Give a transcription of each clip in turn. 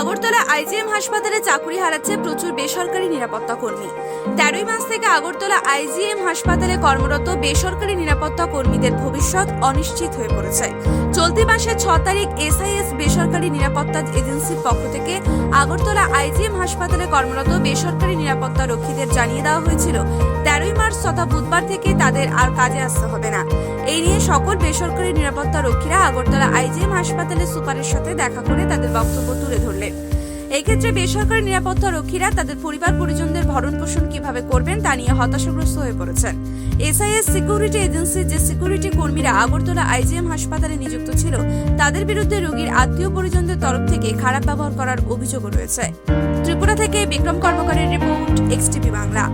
Agartala IgM হাসপাতালে চাকরি হারাচ্ছে প্রচুর বেসরকারি নিরাপত্তা কর্মী। তেরোই মাস থেকে আগরতলা আইজিএম হাসপাতালে কর্মরত বেসরকারি নিরাপত্তা কর্মীদের ভবিষ্যৎ অনিশ্চিত হয়ে পড়েছে। চলতি মাসের ছ তারিখ এসআইএস বেসরকারি নিরাপত্তা এজেন্সির পক্ষ থেকে আগরতলা আইজিএম হাসপাতালে কর্মরত বেসরকারি নিরাপত্তা রক্ষীদের জানিয়ে দেওয়া হয়েছিল, তেরোই মার্চ তথা বুধবার থেকে তাদের আর কাজে আসতে হবে না। এই নিয়ে সকল বেসরকারি নিরাপত্তা রক্ষীরা আগরতলা আইজিএম হাসপাতালের সুপারের সাথে দেখা করে তাদের বক্তব্য তুলে ধরলেন। এই ক্ষেত্রে বেসরকারি নিরাপত্তা রক্ষীরা তাদের পরিবার পরিজনদের ভরণ পোষণ কীভাবে করবেন তা নিয়ে হতাশাগ্রস্ত হয়ে পড়েছেন। এসআইএস সিকিউরিটি এজেন্সির যে সিকিউরিটি কর্মীরা আগরতলা আইজিএম হাসপাতালে নিযুক্ত ছিল, তাদের বিরুদ্ধে রোগীর আত্মীয় পরিজনদের তরফ থেকে খারাপ ব্যবহার করার অভিযোগও রয়েছে। ত্রিপুরা থেকে বিক্রম কর্মকারের রিপোর্ট, এক্সটিভি বাংলা।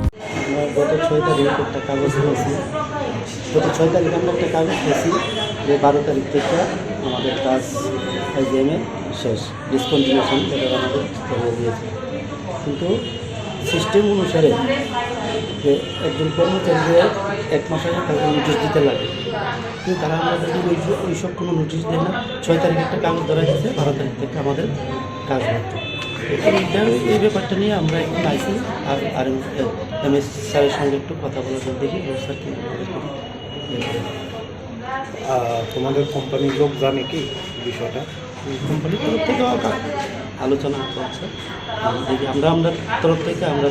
গত ছয় তারিখ একটা কাগজ পেয়েছি যে বারো তারিখ থেকে আমাদের কাজ আইজিএমে শেষ ডিসকন্টিনিউশন যেটা আমাদের করিয়ে দিয়েছে। কিন্তু সিস্টেম অনুসারে যে একজন কর্মচারীকে এক মাস আগে তাকে নোটিশ দিতে লাগে। কিন্তু তারা আমাদের ওই সব কোনো নোটিশ দেয় না। ছয় তারিখ একটা কাগজ ধরা গেছে, বারো তারিখ থেকে আমাদের কাজ হচ্ছে। এই ব্যাপারটা নিয়ে আমরা এখন আইসি আর আর এম এস স্যারের সঙ্গে একটু কথা বলার জন্য দেখি স্যার কি করে। তোমাদের কোম্পানির লোক জানে কি বিষয়টা? কোম্পানির তরফ থেকেও আবার আলোচনা চলছে দেখি আমরা আমরা তরফ থেকে আমরা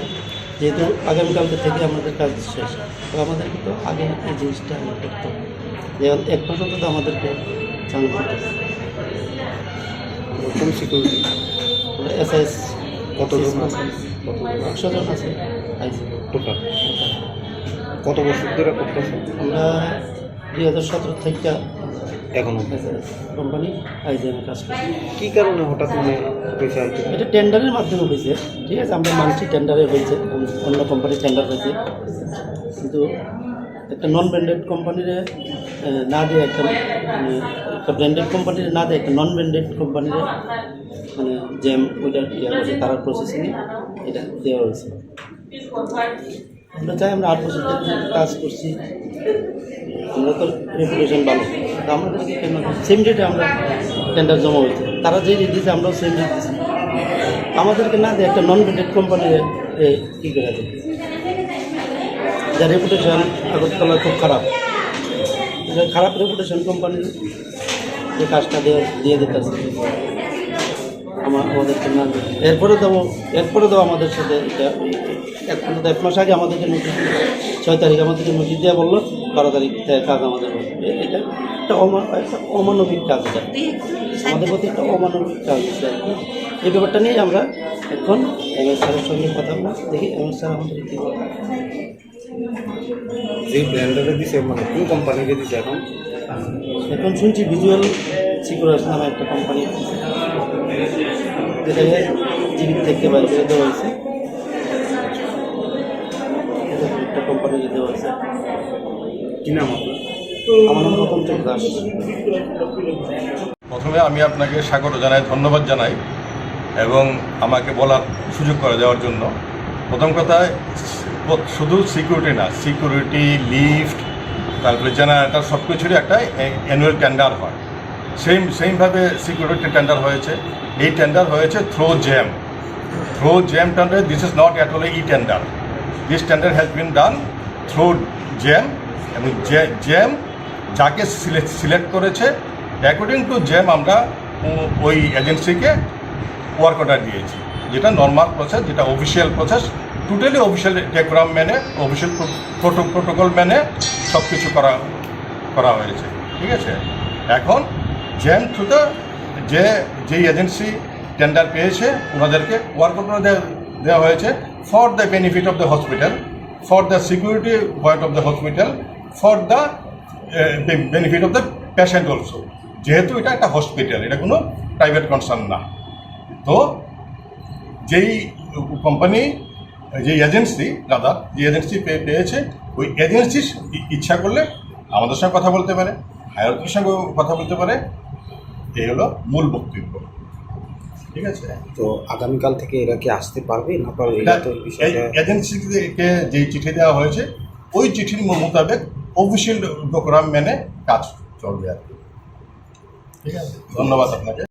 যেহেতু আগামীকালকে থেকে আমাদের কাজ শেষ তো আমাদেরকে তো আগে এই জিনিসটা আমরা করতে হবে। যেমন এক মাস অন্তত আমাদেরকে জানতে হবে। কোন সিকিউরিটি এস এস কতজন আছে? একশো জন আছে টোটাল। কত বছর ধরে করতেছে আমরা দুই হাজার সতেরো থেকে এখনও? কোম্পানি আইজিএমে কাজ করি। কি কারণে হঠাৎ মানে পয়সা এটা টেন্ডারের মাধ্যমে হয়েছে ঠিক আছে? আমরা মানছি টেন্ডারে হয়েছে অন্য কোম্পানির টেন্ডার হয়েছে। কিন্তু একটা নন ব্র্যান্ডেড কোম্পানির না দিয়ে একটা মানে একটা ব্র্যান্ডেড কোম্পানির না দিয়ে একটা নন ব্র্যান্ডেড কোম্পানির মানে জ্যাম ওইটা ইয়ে করছে তারা প্রসেসিংয়ে এটা দেওয়া হয়েছে। আমরা চাই আমরা আট বছর কাজ করছি। আমরা তো রেপুটেশন ভালো। আমাদেরকে কেন সেম ডেটে আমরা টেন্ডার জমা হয়েছে। তারা যে রেট দিয়েছে আমরাও সেম রেট দিচ্ছি আমাদেরকে না দিয়ে একটা নন ব্র্যান্ডেড কোম্পানির কী করে আছে যার রেপুটেশন আগরতলা খুব খারাপ। খারাপ রেপুটেশন কোম্পানির যে কাজটা দিয়ে দিয়ে দিতেছে। আমাদেরকে না এরপরে দেবো এরপরে দেবো আমাদের সাথে এটা ওই এক এক মাস আগে আমাদেরকে নোটিশ ছয় তারিখ আমাদেরকে নোটিশ দেওয়া বলল বারো তারিখ কাজ আমাদের এটা একটা অমা- একটা অমানবিক কাজ এটা। আমাদের প্রতি একটা অমানবিক কাজ। এই ব্যাপারটা নিয়ে আমরা এখন এম এস স্যারের সঙ্গে কথা বলব দেখি এম এস স্যার আমাদের কী বলে। যে ব্র্যান্ডারে দিছে মানে কোন কোম্পানিকে দিছে এখন? এখন শুনছি ভিজুয়াল সিকিউরিটি নামে একটা কোম্পানি জীবিত থেকে করে দেওয়া হয়েছে। একটা কোম্পানিকে দেওয়া হয়েছে। কি নাম আমার নাম রতন দাস। প্রথমে আমি আপনাকে স্বাগত জানাই ধন্যবাদ জানাই এবং আমাকে বলার সুযোগ করে দেওয়ার জন্য। প্রথম কথায় প- শুধু সিকিউরিটি না সিকিউরিটি লিফট তারপরে জেনারেটার সব কিছুরই একটা অ্যানুয়াল টেন্ডার হয়। সেম সেমভাবে সিকিউরিটি টেন্ডার হয়েছে। এই টেন্ডার হয়েছে through GeM through GeM tender this is not at all e tender this tender has been done through GeM এবং জ্যাম যাকে সিলেক্ট করেছে অ্যাকর্ডিং টু জ্যাম আমরা ওই এজেন্সিকে ওয়ার্ক অর্ডার দিয়েছি। যেটা নর্মাল প্রসেস যেটা official process totally official decorum মেনে অফিসিয়াল প্রোটোকল মেনে সব কিছু করা করা হয়েছে। ঠিক আছে? এখন জ্যাম থ্রুতে যে, যেই এজেন্সি টেন্ডার পেয়েছে, ওনাদেরকে ওয়ার্ক অর্ডার দেওয়া হয়েছে for the benefit of the hospital for the security point of the hospital for the benefit of the patient also যেহেতু এটা একটা হসপিটাল এটা কোনো প্রাইভেট কনসার্ন না। তো যেই কোম্পানি যে এজেন্সি দাদা যে এজেন্সি পেয়েছে, ওই এজেন্সি ইচ্ছা করলে আমাদের সঙ্গে কথা বলতে পারে হায়ারটির সঙ্গে কথা বলতে পারে এই হলো মূল বক্তব্য। ঠিক আছে? তো আগামীকাল থেকে এরা কি আসতে পারবে? না পারবে এজেন্সিকে যে চিঠি দেওয়া হয়েছে ওই চিঠির মোতাবেক অফিসিয়াল প্রোগ্রাম মেনে কাজ চলবে আর কি। ঠিক আছে? ধন্যবাদ আপনাকে।